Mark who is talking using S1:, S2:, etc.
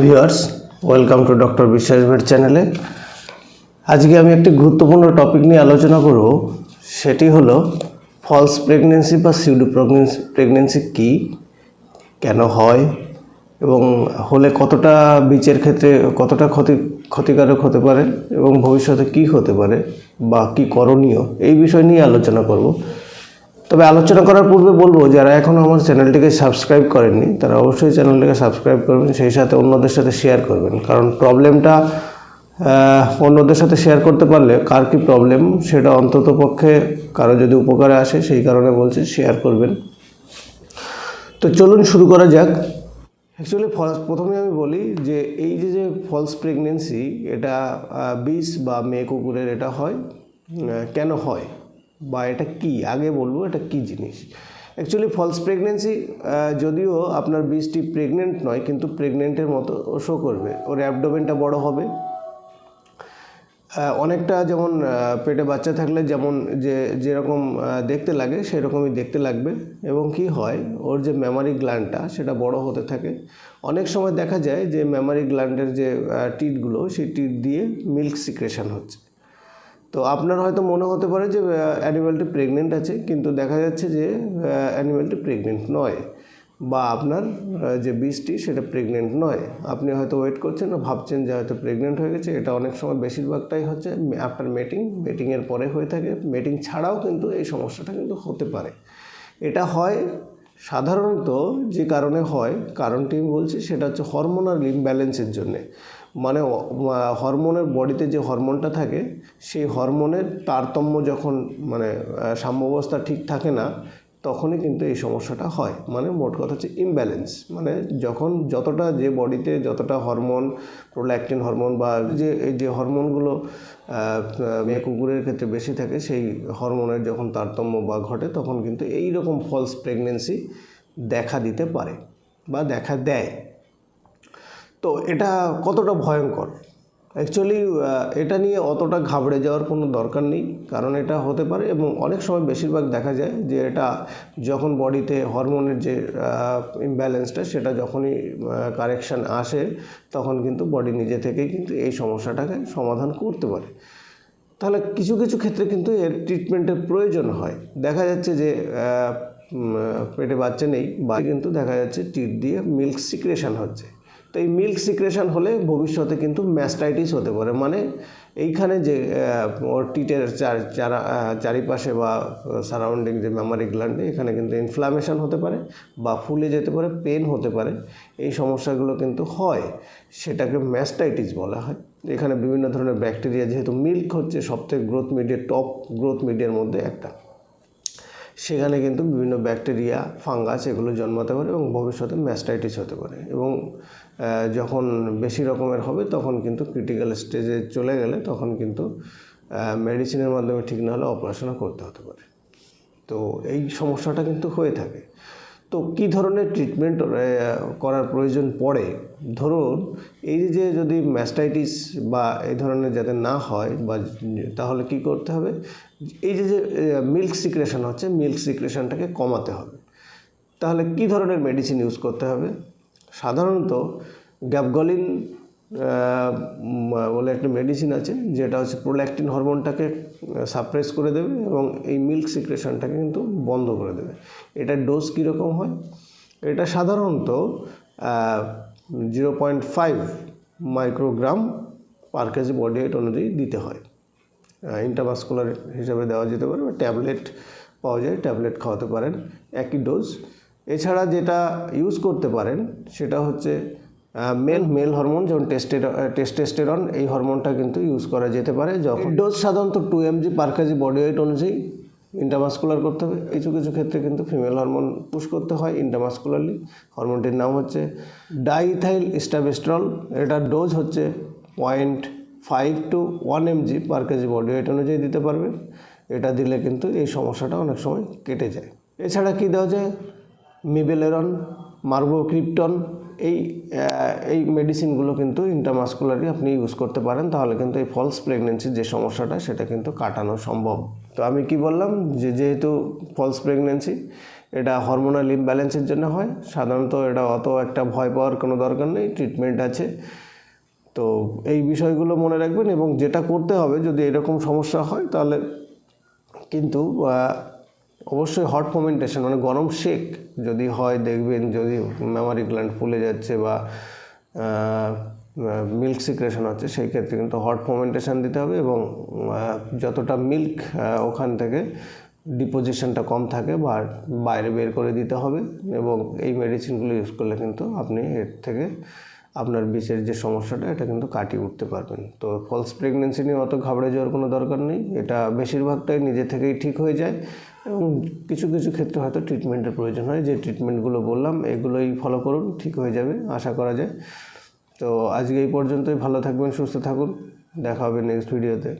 S1: Viewers welcome to doctor Biswas vet চ্যানেলে আজকে আমি একটি গুরুত্বপূর্ণ টপিক নিয়ে আলোচনা করব, সেটি হলো ফলস প্রেগনেন্সি বা সিউডো প্রেগনেন্সি প্রেগনেন্সি কী, কেন হয়, এবং হলে কতটা বীজের ক্ষেত্রে কতটা ক্ষতি, ক্ষতিকারক হতে পারে, এবং ভবিষ্যতে কী হতে পারে, বা কী করণীয়, এই বিষয় নিয়ে আলোচনা করব। তবে আলোচনা করার পূর্বে বলব, যারা এখনও আমার চ্যানেলটিকে সাবস্ক্রাইব করেননি, তারা অবশ্যই চ্যানেলটিকে সাবস্ক্রাইব করবেন, সেই সাথে অন্যদের সাথে শেয়ার করবেন। কারণ প্রবলেমটা অন্যদের সাথে শেয়ার করতে পারলে কার কী প্রবলেম, সেটা অন্তত পক্ষে কারও যদি উপকারে আসে, সেই কারণে বলছি শেয়ার করবেন। তো চলুন শুরু করা যাক। অ্যাকচুয়ালি ফলস প্রথমে আমি বলি যে, এই যে যে ফলস প্রেগনেন্সি এটা বিষ বা মেয়ে কুকুরের এটা হয় কেন হয়? বা এটা কি? আগে বলব, এটা কি জিনিস? অ্যাকচুয়ালি ফলস প্রেগনেন্সি যদিও আপনার বীজটি প্রেগনেন্ট নয়, কিন্তু প্রেগনেন্টের মতো শো করবে। ওর অ্যাবডোমেনটা বড় হবে। অনেকটা যেমন পেটে বাচ্চা থাকলে যেমন যে, যেরকম দেখতে লাগে, সেরকমই দেখতে লাগবে। এবং কি হয়, ওর যে মেমারি গ্ল্যান্ডটা সেটা বড় হতে থাকে। অনেক সময় দেখা যায় যে মেমারি গ্ল্যান্ডের যে টিটগুলো সেই টিট দিয়ে মিল্ক সিক্রেশন হচ্ছে। তো আপনার হয়তো মনে হতে পারে যে অ্যানিমেলটি প্রেগনেন্ট আছে, কিন্তু দেখা যাচ্ছে যে অ্যানিমেলটি প্রেগনেন্ট নয় বা আপনার যে বীজটি সেটা প্রেগনেন্ট নয়। আপনি হয়তো ওয়েট করছেন না ভাবছেন যে হয়তো প্রেগনেন্ট হয়ে গেছে। এটা অনেক সময় বেশিরভাগটাই হচ্ছে আফটার মেটিং মেটিংয়ের পরে হয়ে থাকে। মেটিং ছাড়াও কিন্তু এই সমস্যাটা কিন্তু হতে পারে। এটা হয় সাধারণত যে কারণে হয়, কারণটি আমি বলছি সেটা হচ্ছে হরমোনাল ইমব্যালেন্সের জন্যে। মানে হরমোনের বডিতে যে হরমোনটা থাকে, সেই হরমোনের তারতম্য যখন মানে সাম্যবস্থা ঠিক থাকে না, তখনই কিন্তু এই সমস্যাটা হয়। মানে মোট কথা হচ্ছে ইমব্যালেন্স মানে যখন যতটা যে বডিতে যতটা হরমোন প্রোল্যাকটিন হরমোন বা যে, এই যে হরমোনগুলো মেয়ে কুকুরের ক্ষেত্রে বেশি থাকে, সেই হরমোনের যখন তারতম্য বা ঘটে, তখন কিন্তু এই রকম ফলস প্রেগনেন্সি দেখা দিতে পারে বা দেখা দেয়। তো এটা কতটা ভয়ঙ্কর? অ্যাকচুয়ালি এটা নিয়ে অতটা ঘাবড়ে যাওয়ার কোনো দরকার নেই, কারণ এটা হতে পারে এবং অনেক সময় বেশিরভাগ দেখা যায় যে এটা যখন বডিতে হরমোনের যে ইমব্যালেন্সটা সেটা যখনই কারেকশান আসে, তখন কিন্তু বডি নিজে থেকেই কিন্তু এই সমস্যাটাকে সমাধান করতে পারে। তাহলে কিছু কিছু ক্ষেত্রে কিন্তু এর ট্রিটমেন্টের প্রয়োজন হয়। দেখা যাচ্ছে যে পেটে বাচ্চা নেই বা কিন্তু দেখা যাচ্ছে টিট দিয়ে মিল্ক সিক্রেশন হচ্ছে। তো এই মিল্ক সিক্রেশন হলে ভবিষ্যতে কিন্তু ম্যাস্টাইটিস হতে পারে। মানে এইখানে যে ওর টিটের চার, চারা চারিপাশে বা সারাউন্ডিং যে মেমারি গ্ল্যান্ডে এখানে কিন্তু ইনফ্লামেশন হতে পারে বা ফুলে যেতে পারে পেন হতে পারে। এই সমস্যাগুলো কিন্তু হয়। সেটাকে ম্যাস্টাইটিস বলা হয়। এখানে বিভিন্ন ধরনের ব্যাকটেরিয়া যেহেতু মিল্ক হচ্ছে, সবথেকে গ্রোথ মিডিয়ার টপ গ্রোথ মিডিয়ার মধ্যে একটা। সেখানে কিন্তু বিভিন্ন ব্যাকটেরিয়া, ফাঙ্গাস এগুলো জন্মাতে পারে এবং ভবিষ্যতে ম্যাস্টাইটিস হতে পারে এবং যখন বেশি রকমের হবে তখন কিন্তু ক্রিটিক্যাল স্টেজে চলে গেলে তখন কিন্তু মেডিসিনের মাধ্যমে ঠিক না হলে অপারেশনও করতে হতে পারে। তো এই সমস্যাটা কিন্তু হয়ে থাকে। তো কি ধরনের ট্রিটমেন্ট করার প্রয়োজন পড়ে? ধরুন, এই যে যদি ম্যাস্টাইটিস বা এই ধরনের যাতে না হয় বা তাহলে কি করতে হবে? এই যে যে মিল্ক সিক্রেশন হচ্ছে মিল্ক সিক্রেশনটাকে কমাতে হবে। তাহলে কি ধরনের মেডিসিন ইউজ করতে হবে? সাধারণত গ্যাপগলিন বলে একটা মেডিসিন আছে, যেটা হচ্ছে প্রোল্যাকটিন হরমোনটাকে সাপ্রেস করে দেবে এবং এই মিল্ক সিক্রেশনটাকে কিন্তু বন্ধ করে দেবে। এটার ডোজ কীরকম হয়? এটা সাধারণত zero point five microgram per KG body weight অনুযায়ী দিতে হয়। ইন্টারমাস্কুলার হিসাবে দেওয়া যেতে পারে বা ট্যাবলেট পাওয়া যায় ট্যাবলেট খাওয়াতে পারেন একই ডোজ এছাড়া যেটা ইউজ করতে পারেন, সেটা হচ্ছে মেল মেল হরমোন যেমন টেস্টের টেস্টেস্টেরন এই হরমোনটা কিন্তু ইউজ করা যেতে পারে। যখন ডোজ সাধারণত two MG per KG body weight অনুযায়ী ইন্টারমাস্কুলার করতে হবে। কিছু কিছু ক্ষেত্রে কিন্তু ফিমেল হরমোন পুশ করতে হয় ইন্টারমাস্কুলারলি হরমোনটির নাম হচ্ছে ডাইথাইল স্টাবেস্ট্রল এটার ডোজ হচ্ছে point five to one MG per KG body weight অনুযায়ী দিতে পারবে। এটা দিলে কিন্তু এই সমস্যাটা অনেক সময় কেটে যায়। এছাড়া কী দেওয়া যায়? মিবেলেরন মার্বোক্রিপ্টন এই এই মেডিসিনগুলো কিন্তু ইন্টারমাস্কুলারলি আপনি ইউজ করতে পারেন, তাহলে কিন্তু এই ফলস প্রেগনেন্সির যে সমস্যাটা, সেটা কিন্তু কাটানো সম্ভব। তো আমি কি বললাম? যে যেহেতু ফলস প্রেগনেন্সি এটা হরমোনাল ইমব্যালেন্সের জন্য হয়, সাধারণত এটা অত একটা ভয় পাওয়ার কোনো দরকার নেই ট্রিটমেন্ট আছে। তো এই বিষয়গুলো মনে রাখবেন এবং যেটা করতে হবে, যদি এরকম সমস্যা হয়, তাহলে কিন্তু অবশ্যই হট ফোমেন্টেশন মানে গরম শেক যদি হয় দেখবেন, যদি মেমারি গ্ল্যান্ড ফুলে যাচ্ছে বা মিল্ক সিক্রেশন হচ্ছে, সেই ক্ষেত্রে কিন্তু হট ফোমেন্টেশন দিতে হবে এবং যতটা মিল্ক ওখান থেকে ডিপোজিশনটা কম থাকে বা বাইরে বের করে দিতে হবে এবং এই মেডিসিনগুলো ইউজ করলে কিন্তু আপনি এর থেকে আপনার বিষের যে সমস্যাটা, এটা কিন্তু কাটিয়ে উঠতে পারবেন। তো ফলস প্রেগনেন্সি নিয়ে অত ঘাবড়ে যাওয়ার কোনো দরকার নেই, এটা বেশিরভাগটাই নিজে থেকেই ঠিক হয়ে যায়। এবং কিছু কিছু ক্ষেত্রে হয়তো ট্রিটমেন্টের প্রয়োজন হয়। যে ট্রিটমেন্টগুলো বললাম, এগুলোই ফলো করুন, ঠিক হয়ে যাবে, আশা করা যায়। তো আজকে এই পর্যন্তই, ভালো থাকবেন, সুস্থ থাকুন। দেখা হবে নেক্সট ভিডিওতে